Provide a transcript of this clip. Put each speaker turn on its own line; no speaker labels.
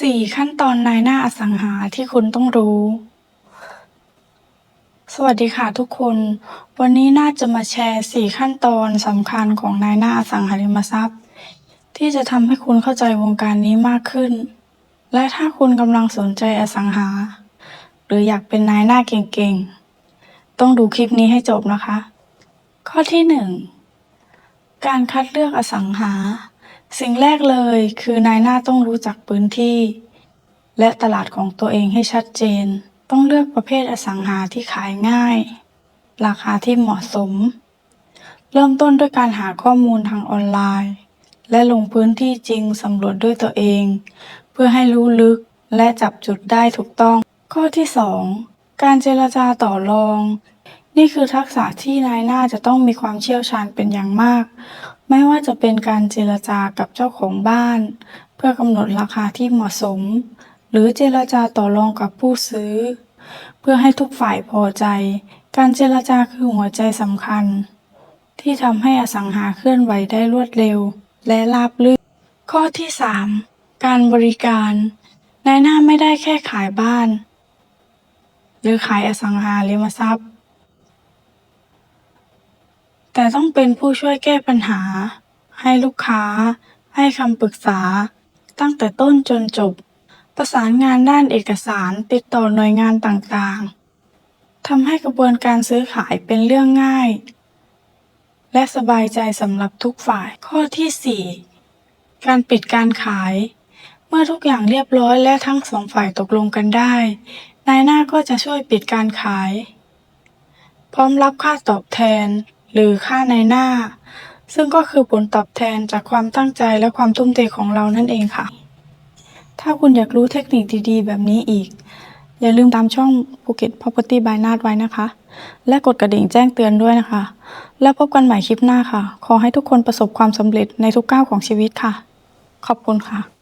4ขั้นตอนนายหน้าอสังหาที่คุณต้องรู้ สวัสดีค่ะทุกคน วันนี้น่าจะมาแชร์4ขั้นตอนสำคัญของนายหน้าอสังหาริมทรัพย์ ที่จะทำให้คุณเข้าใจวงการนี้มากขึ้น และถ้าคุณกำลังสนใจอสังหา หรืออยากเป็นนายหน้าเก่งๆ ต้องดูคลิปนี้ให้จบนะคะ ข้อที่1การคัดเลือกอสังหา สิ่งแรกเลยคือนายหน้าต้องรู้จักพื้นที่ และตลาดของตัวเองให้ชัดเจน ต้องเลือกประเภทอสังหาที่ขายง่าย ราคาที่เหมาะสม เริ่มต้นด้วยการหาข้อมูลทางออนไลน์ และลงพื้นที่จริงสำรวจด้วยตัวเอง เพื่อให้รู้ลึกและจับจุดได้ถูกต้อง ข้อที่ 2 การเจรจาต่อรอง นี่คือทักษะที่นายหน้าจะต้องมีความเชี่ยวชาญเป็นอย่างมาก ไม่ว่าจะเป็นการเจรจากับเจ้าของบ้าน เพื่อกำหนดราคาที่เหมาะสม หรือเจรจาต่อรองกับผู้ซื้อ เพื่อให้ทุกฝ่ายพอใจ การเจรจาคือหัวใจสำคัญ ที่ทำให้อสังหาเคลื่อนไหวได้รวดเร็ว และราบรื่นข้อที่ 3 การบริการนายหน้าไม่ได้แค่ขายบ้าน หรือขายอสังหาริมทรัพย์ แต่ต้องเป็นผู้ช่วยแก้ปัญหา ให้ลูกค้า ให้คำปรึกษา ตั้งแต่ต้นจนจบ ประสานงานด้านเอกสารติดต่อหน่วยงานต่างๆทำให้กระบวนการซื้อขายเป็นเรื่องง่าย และสบายใจสำหรับทุกฝ่ายข้อที่ 4 การปิดการขาย เมื่อทุกอย่างเรียบร้อยและทั้งสองฝ่ายตกลงกันได้ นายหน้าก็จะช่วยปิดการขาย พร้อมรับค่าตอบแทน หรือค่าในหน้า ซึ่งก็คือผลตอบแทนจากความตั้งใจและความทุ่มเทของเรานั่นเองค่ะ ถ้าคุณอยากรู้เทคนิคดีๆ แบบนี้อีก อย่าลืมตามช่อง Phuket Property by นาดไว้นะคะ และกดกระดิ่งแจ้งเตือนด้วยนะคะ แล้วพบกันใหม่คลิปหน้าค่ะ ขอให้ทุกคนประสบความสำเร็จในทุกก้าวของชีวิตค่ะ ขอบคุณค่ะ